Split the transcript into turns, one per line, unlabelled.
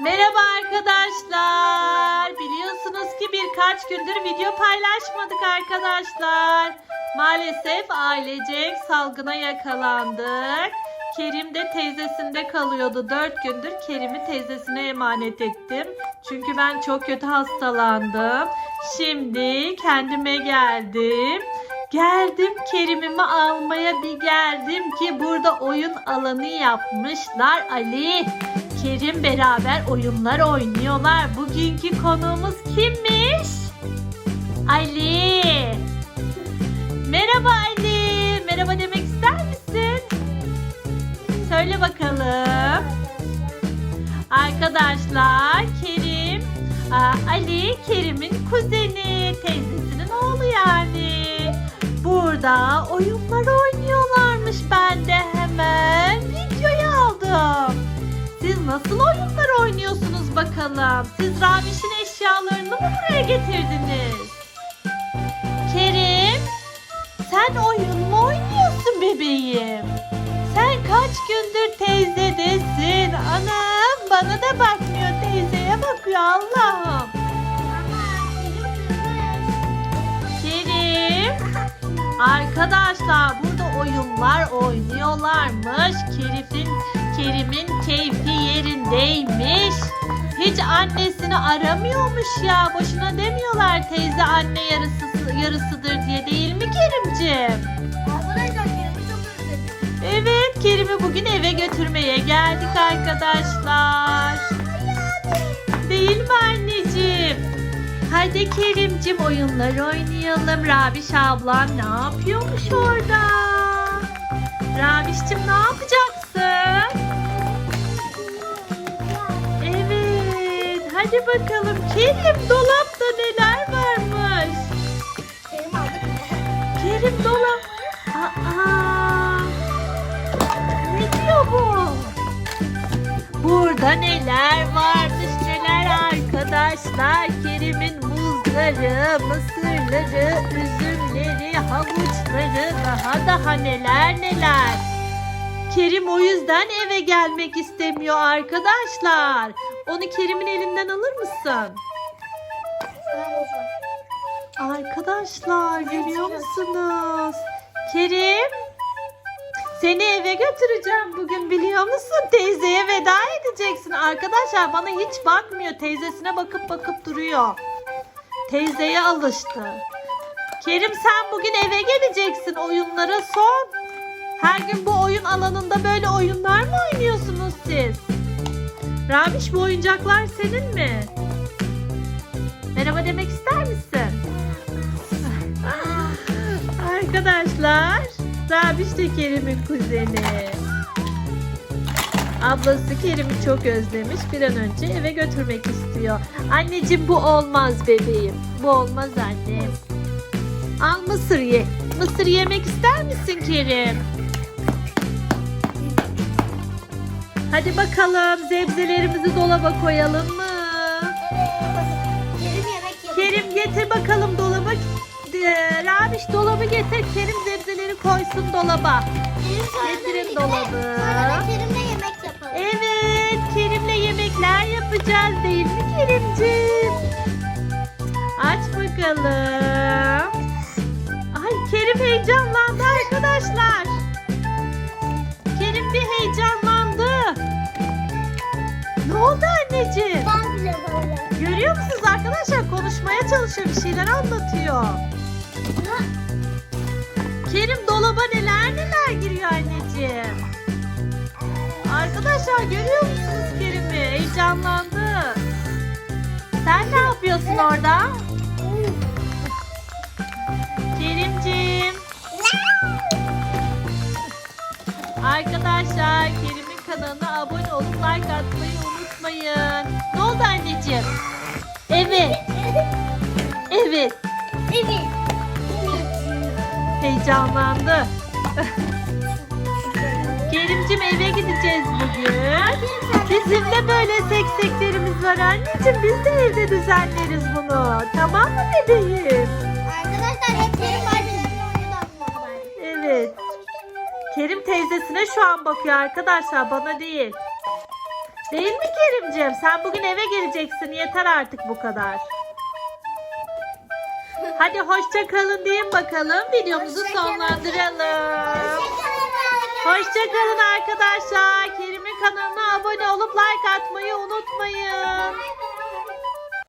Merhaba arkadaşlar. Biliyorsunuz ki birkaç gündür video paylaşmadık arkadaşlar. Maalesef ailecek salgına yakalandık. Kerim de teyzesinde kalıyordu. Dört gündür Kerim'i teyzesine emanet ettim. Çünkü ben çok kötü hastalandım. Şimdi kendime geldim. Geldim Kerim'imi almaya bir geldim ki burada oyun alanı yapmışlar Ali. Kerim beraber oyunlar oynuyorlar. Bugünkü konuğumuz kimmiş? Ali. Merhaba Ali. Merhaba demek ister misin? Söyle bakalım. Arkadaşlar Kerim, Ali Kerim'in kuzeni, teyzesinin oğlu yani. Burada oyunlar oynuyorlarmış. Ben de hemen videoyu aldım. Nasıl oyunlar oynuyorsunuz bakalım? Siz Raviş'in eşyalarını mı buraya getirdiniz? Kerim, sen oyun mu oynuyorsun bebeğim? Sen kaç gündür teyzedesin? Anam bana da bakmıyor teyzeye bakıyor Allah'ım. Kerim, arkadaşlar burada oyunlar oynuyorlarmış. Kerim'in Kerim'in keyfi yerindeymiş. Hiç annesini aramıyormuş ya. Boşuna demiyorlar teyze anne yarısı yarısıdır diye değil mi Kerimciğim? Evet, Kerim'i bugün eve götürmeye geldik arkadaşlar. Değil mi anneciğim? Hadi Kerimcim oyunlar oynayalım. Rabiş ablan ne yapıyormuş orada? Rabiş'cim ne yapacaksın? Hadi bakalım. Kerim dolapta neler varmış?
Kerim aldık.
Kerim dolap. Aa, ne diyor bu? Burada neler varmış neler arkadaşlar. Kerim'in muzları, mısırları, üzümleri, havuçları, daha daha neler neler. Kerim o yüzden eve gelmek istemiyor arkadaşlar. Onu Kerim'in elinden alır mısın? Arkadaşlar görüyor musunuz? Kerim seni eve götüreceğim bugün biliyor musun? Teyzeye veda edeceksin. Arkadaşlar bana hiç bakmıyor. Teyzesine bakıp bakıp duruyor. Teyzeye alıştı. Kerim sen bugün eve geleceksin. Oyunlara son. Her gün bu oyun alanında böyle oyunlar mı oynuyorsunuz siz? Rabiş bu oyuncaklar senin mi? Merhaba demek ister misin? Arkadaşlar, Rabiş de Kerim'in kuzeni. Ablası Kerim'i çok özlemiş. Bir an önce eve götürmek istiyor. Anneciğim bu olmaz bebeğim. Bu olmaz annem. Al mısır ye. Mısır yemek ister misin Kerim? Hadi bakalım sebzelerimizi dolaba koyalım mı?
Kerim yemek yapıyor.
Kerim getir bakalım dolaba. Ee, Rabiş dolabı getir. Kerim sebzeleri koysun dolaba.
Kerim sonra
Getirin dolabı.
Sonra da Kerim'le yemek yapalım.
Evet, Kerim'le yemekler yapacağız değil mi Kerimciğim? Aç bakalım. Ay Kerim heyecanlandı arkadaşlar. Anneciğim?
Ben bile böyle.
Görüyor musunuz arkadaşlar? Konuşmaya çalışıyor, bir şeyler anlatıyor. Kerim dolaba neler neler giriyor anneciğim. Arkadaşlar görüyor musunuz Kerim'i? Heyecanlandı. Sen ne yapıyorsun orada? Kerimciğim. Arkadaşlar Kerim'in kanalına abone olup like atmayı unutmayın. Ne oldu anneciğim? Evet. Evet.
Evet.
Heyecanlandı. Kerimcim eve gideceğiz bugün. Bizim de böyle sekseklerimiz var anneciğim. Biz de evde düzenleriz bunu. Tamam mı bebeğim?
Arkadaşlar hep Kerim annemle.
Evet. Kerim teyzesine şu an bakıyor arkadaşlar bana değil. Değil mi Kerimciğim? Sen bugün eve geleceksin. Yeter artık bu kadar. Hadi hoşça kalın deyin bakalım. Videomuzu
Hoşça
sonlandıralım. Hoşça kalın arkadaşlar. Kerim'in kanalına abone olup like atmayı unutmayın.